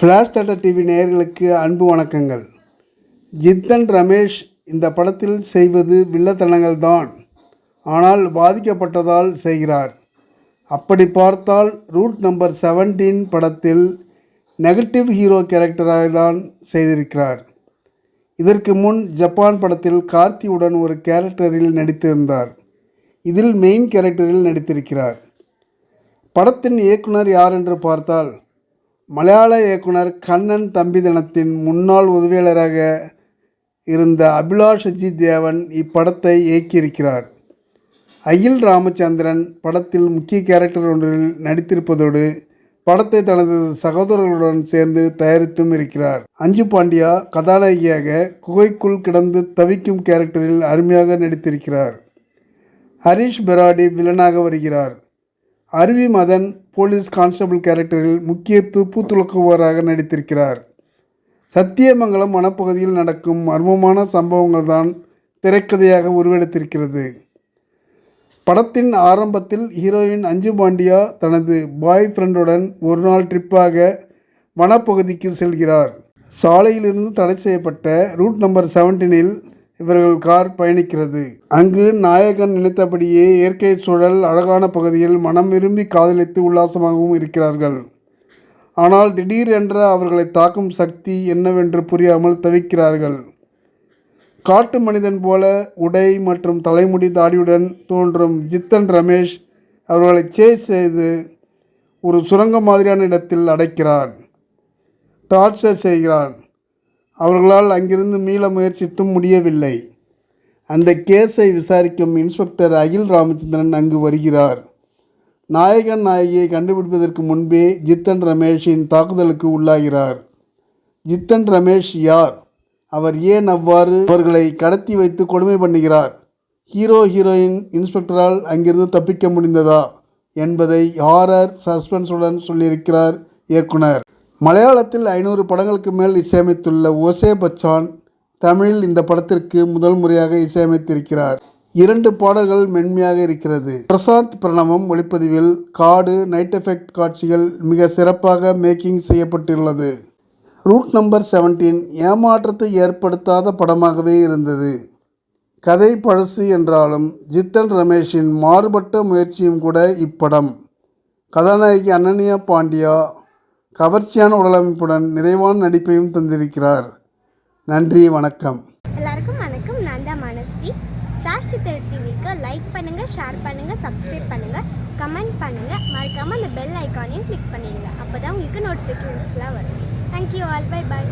Flash theatre TV நேயர்களுக்கு அன்பு வணக்கங்கள். ஜித்தன் ரமேஷ் இந்த படத்தில் செய்வது வில்லத்தனங்கள் தான். ஆனால் பாதிக்கப்பட்டதால் செய்கிறார். அப்படி பார்த்தால் ரூட் நம்பர் 17 படத்தில் நெகட்டிவ் ஹீரோ கேரக்டராக தான் செய்திருக்கிறார். இதற்கு முன் ஜப்பான் படத்தில் கார்த்தியுடன் ஒரு கேரக்டரில் நடித்திருந்தார். இதில் மெயின் கேரக்டரில் நடித்திருக்கிறார். படத்தின் இயக்குனர் யார் என்று பார்த்தால் மலையாள இயக்குனர் கண்ணன் தம்பிதனத்தின் முன்னாள் உதவியாளராக இருந்த அபிலாஷ் அஜித் தேவன் இப்படத்தை இயக்கியிருக்கிறார். அகில் ராமச்சந்திரன் படத்தில் முக்கிய கேரக்டர் ஒன்றில் நடித்திருப்பதோடு படத்தை தனது சகோதரர்களுடன் சேர்ந்து தயாரித்தும் இருக்கிறார். அஞ்சு பாண்டியா கதாநாயகியாக குகைக்குள் கிடந்து தவிக்கும் கேரக்டரில் அருமையாக நடித்திருக்கிறார். ஹரிஷ் பெராடி வில்லனாக வருகிறார். அருவி மதன் போலீஸ் கான்ஸ்டபிள் கேரக்டரில் முக்கிய துப்பு துலக்குபவராக நடித்திருக்கிறார். சத்தியமங்கலம் வனப்பகுதியில் நடக்கும் மர்மமான சம்பவங்கள் தான் திரைக்கதையாக உருவெடுத்திருக்கிறது. படத்தின் ஆரம்பத்தில் ஹீரோயின் அஞ்சு பாண்டியா தனது பாய் ஃப்ரெண்டுடன் ஒரு நாள் ட்ரிப்பாக வனப்பகுதிக்கு செல்கிறார். சாலையிலிருந்து தடை செய்யப்பட்ட ரூட் நம்பர் செவன்டீனில் இவர்கள் கார் பயணிக்கிறது. அங்கு நாயகன் நினைத்தபடியே இயற்கை சூழல் அழகான பகுதியில் மனம் விரும்பி காதலித்து உல்லாசமாகவும் இருக்கிறார்கள். ஆனால் திடீரென்ற அவர்களை தாக்கும் சக்தி என்னவென்று புரியாமல் தவிக்கிறார்கள். காட்டு மனிதன் போல உடை மற்றும் தலைமுடி தாடியுடன் தோன்றும் ஜித்தன் ரமேஷ் அவர்களை சேஸ் செய்து ஒரு சுரங்க மாதிரியான இடத்தில் அடைக்கிறான் டார்ச்சர் செய்கிறான். அவர்களால் அங்கிருந்து மீள முயற்சித்தும் முடியவில்லை. அந்த கேஸை விசாரிக்கும் இன்ஸ்பெக்டர் அகில் ராமச்சந்திரன் அங்கு வருகிறார். நாயகன் நாயகியை கண்டுபிடிப்பதற்கு முன்பே ஜித்தன் ரமேஷின் தாக்குதலுக்கு உள்ளாகிறார். ஜித்தன் ரமேஷ் யார்? அவர் ஏன் அவ்வாறு அவர்களை கடத்தி வைத்து கொடுமை பண்ணுகிறார்? ஹீரோ ஹீரோயின் இன்ஸ்பெக்டரால் அங்கிருந்து தப்பிக்க முடிந்ததா? என்பதை ஹாரர் சஸ்பென்ஸுடன் சொல்லியிருக்கிறார் இயக்குனர். மலையாளத்தில் ஐநூறு படங்களுக்கு மேல் இசையமைத்துள்ள ஓசே பச்சான் தமிழில் இந்த படத்திற்கு முதல் முறையாக இசையமைத்திருக்கிறார். இரண்டு பாடல்கள் மென்மையாக இருக்கிறது. பிரசாந்த் பிரணவம் ஒளிப்பதிவில் காடு நைட் எஃபெக்ட் காட்சிகள் மிக சிறப்பாக மேக்கிங் செய்யப்பட்டுள்ளது. ரூட் நம்பர் 17 ஏமாற்றத்தை ஏற்படுத்தாத படமாகவே இருந்தது. கதை பழசு என்றாலும் ஜித்தன் ரமேஷின் மாறுபட்ட முயற்சியும் கூட இப்படம். கதாநாயகி அனன்யா பாண்டியா கவர்ச்சியான உடலமைப்புடன் நிறைவான நடிப்பையும் தந்திருக்கிறார். நன்றி வணக்கம். எல்லாருக்கும் வணக்கம். நான் தான் மனஸ்வி. ஃப்ளாஷ் சித்தர் டிவிக்கு லைக் பண்ணுங்கள் ஷேர் பண்ணுங்கள் சப்ஸ்கிரைப் பண்ணுங்கள் கமெண்ட் பண்ணுங்கள் மறக்காமல் அந்த பெல் ஐக்கானையும் கிளிக் பண்ணிடுங்க. அப்போ தான் உங்களுக்கு நோட்டிஃபிகேஷன்ஸ்லாம் வரும். Thank you all by by